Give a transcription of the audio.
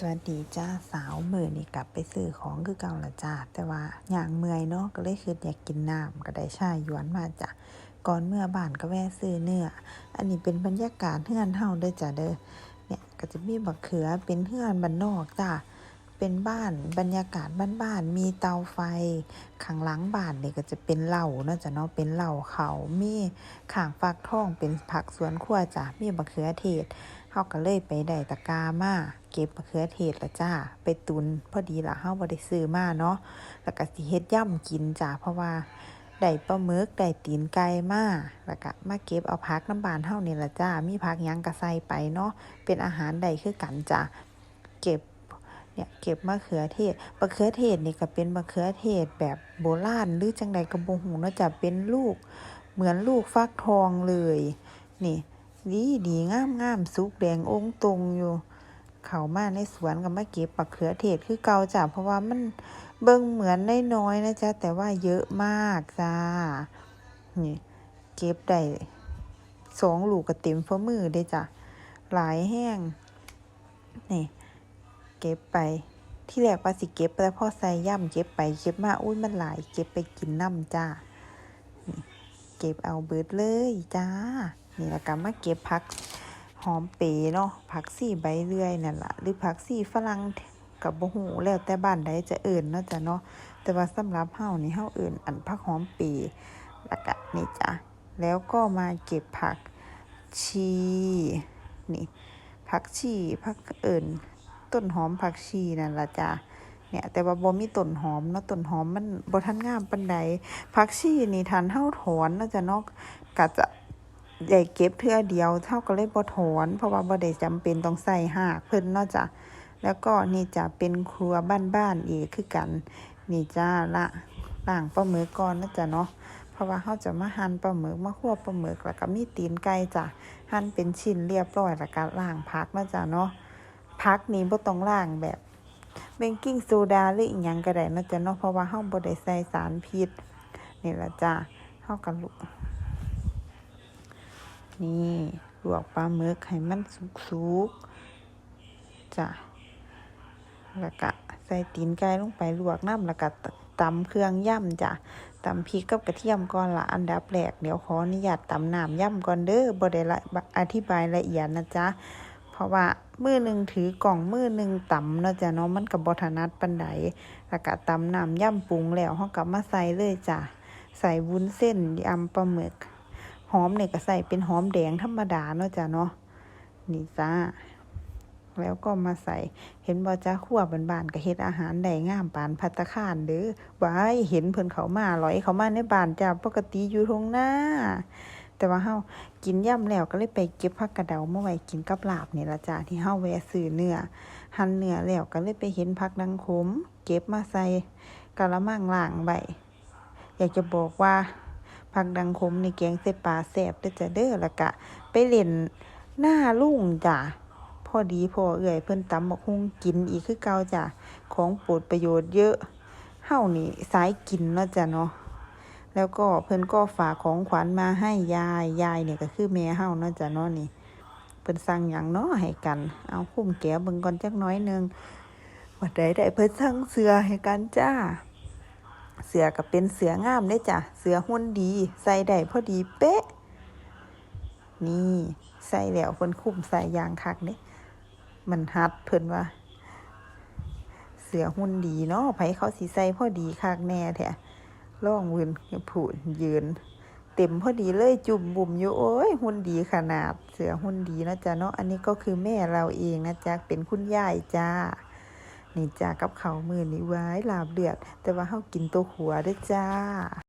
สวัสดีจ้าสาวมือนี้กลับไปซื้อของคือเก่าละจ้าแต่ว่าอย่างเมื่อยเนาะก็เลยคิดอยากกินน้ำก็ได้ชาหยวนมาจ้ะก่อนเมื่อบ้านก็แวะซื้อเนื้อ อันนี้เป็นบรรยากาศเฮือนเฮาเด้อจ้ะเด้อเนี่ยก็จะมีบักเขือเป็นเฮือนบ้านนอกจ้ะเป็นบ้านบรรยากาศบ้านๆมีเตาไฟข้างหลังบ้านเนี่ยก็จะเป็นเหล้าเนาะจ้ะเนาะเป็นเหล้าเขามีข้างฟักทองเป็นผักสวนครัวจ้ะมีบักเขือเทศ เฮาก็เลยไปได้ตะกร้ามาเก็บมะเขือเทศละจ้า ไปตุนพอดีละเฮาบ่ได้ซื้อมาเนาะแล้วก็สิเฮ็ดย่ำกินจ้าเพราะว่าได้ปลาหมึกได้ตีนไก่มาแล้วก็มาเก็บเอาผักน้ำบานเฮานี่ละจ้า มีผักยังก็ใส่ไปเนาะเป็นอาหารได้คือกันจ้าเก็บเนี่ยเก็บมะเขือเทศมะเขือเทศนี่ก็เป็นมะเขือเทศแบบโบราณหรือจังใดก็บ่ฮู้เนาะจะเป็นลูก เหมือนลูกฟักทองเลย นี่ ดีดีงามงามสุกแดงองตรงอยู่ เขามาในสวนก็มาเก็บปักเขือเทศคือเก่าจ้ะเพราะว่ามันเบิ่งเหมือนน้อยนะจ๊ะแต่ว่าเยอะมากจ้านี่เก็บได้สองลูกก็เต็มฝ่ามือได้จ้ะหลายแห้งนี่เก็บไปที่แรกว่าสิเก็บแต่พอใส่ย่ำเก็บไปเก็บมาอุ้ยมันหลาย เก็บไปกินน้ำจ้าเก็บเอาเบิดเลยจ้า นี่แล้วก็มาเก็บผักหอมเปรย์เนาะผักซี่ใบเลื่อยนั่นละหรือผักซี่ฝรั่งกับบ่ฮู้แล้วแต่บ้านใดจะเอิ้นเนาะจ้ะเนาะแต่ว่าสำหรับเฮานี่เฮาเอิ้นอันผักหอมเปรย์แล้วก็นี่จ้ะแล้วก็มาเก็บผักชีนี่ผักชีผักเอิ้นต้นหอมผักชีนั่นละจ้ะเนี่ยแต่ว่าบ่มีต้นหอมเนาะต้นหอมมันบ่ทันงามปานใดผักชีนี่ทันเฮาถอนเนาะจ้ะเนาะก็จะ ได้เก็บเทื่อเดียวเท่าก็เลยบ่ถอน เพราะว่าบ่ได้จำเป็นต้องใส่หากเพิ่นเนาะจ้ะแล้วก็นี่จะเป็นครัวบ้านๆอีกคือกัน นี่จ้าละล้างปลาหมึกก่อนนะจ๊ะเนาะเพราะว่าเฮาจะมาหั่นปลาหมึกมาคั่วปลาหมึกแล้วก็มีตีนไก่จ้ะหั่นเป็นชิ้นเรียบร้อยแล้วก็ล้างผักนะจ๊ะเนาะผักนี้บ่ต้องล้างแบบเบกกิ้งโซดาหรืออีหยังก็ได้นะจ๊ะเนาะเพราะว่าเฮาบ่ได้ใส่สารพิษนี่ละจ้ะเฮาก็ลุ นี่ลวกปลาหมึกให้มันสุกๆจ้ะแล้วก็ใส่ตีนไก่ลงไปลวกน้ำแล้วก็ตำเครื่องย่ำจ้ะตำพริกกับกระเทียมก่อนละอันดับแรกเดี๋ยวขออนุญาตตำน้ำย่ำก่อนเด้อบ่ได้ละอธิบายละเอียดนะจ๊ะเพราะว่ามือหนึ่งถือกล่องมือหนึ่งตำเนาะจ้ะเนาะมันกับบถนัดปันใดแล้วก็ตำน้ำย่ำปรุงแล้วเขากลับมาใส่เลยจ้ะใส่วุ้นเส้นยำปลาหมึก อมเนี่ยก็ใส่เป็นหอมแดงธรรมดาเนาะจ้ะเนาะนี่จ้า แล้วก็มาใส่เห็นบ่จ้าขั้วบานๆก็เฮ็ดอาหารได้งามปานภัตตาคารเด้อว้ายเห็นเพิ่นเขามาลอยเขามาในบ้านจ้าปกติอยู่ทงหน้า แต่ว่าเฮากินย่ำแล้วก็เลยไปเก็บผักกระเดามาไว้กินกับลาบนี่ละจ้าที่เฮาแวะซื้อเนื้อหั่นเนื้อแล้วก็เลยไปเห็นผักดังขมเก็บมาใส่กะละมังล้างไว้อยากจะบอกว่า ผักดังขมในแกงใส่ปลาแซ่บเด้อจ้ะเด้อแล้วก็ไปเล่นหน้าลุ่งจ้ะพอดีพอเอื่อยเพิ่นตำบักฮุ่งกินอีกคือเก่าจ้ะของโปรดประโยชน์เยอะเฮานี่สายกินเนาะจ้ะเนาะแล้วก็เพิ่นก็ฝากของขวัญมาให้ยายยายเนี่ยก็คือแม่เฮาเนาะจ้ะเนาะนี่เพิ่นสั่งหยังเนาะให้กัน เอาคุ้มแก้วเบิ่งก่อนจักน้อยนึงว่าได้ได้เพิ่นสั่งเสื้อให้กันจ้า เสือก็เป็นเสืองามเด้จ้ะ เสือหุ่นดี ใส่ได้พอดีเป๊ะ นี่ใส่แล้วเพิ่นคุ้มใส่ยางคักเด้มันฮัดเพิ่นว่า เสือหุ่นดีเนาะไผเขาสิใส่พอดีคักแน่แท้ล่องวืนผูดยืน เต็มพอดีเลยจุ่มบุ่มอยู่โอ้ยหุ่นดีขนาด เสือหุ่นดีนะจ๊ะเนาะอันนี้ก็คือแม่เราเองนะจ๊ะเป็นคุณยายจ้า นี่จ้ากับเขามือนี่ไว้ลาบเลือด แต่ว่าเฮากินตัวหัวด้อจ้า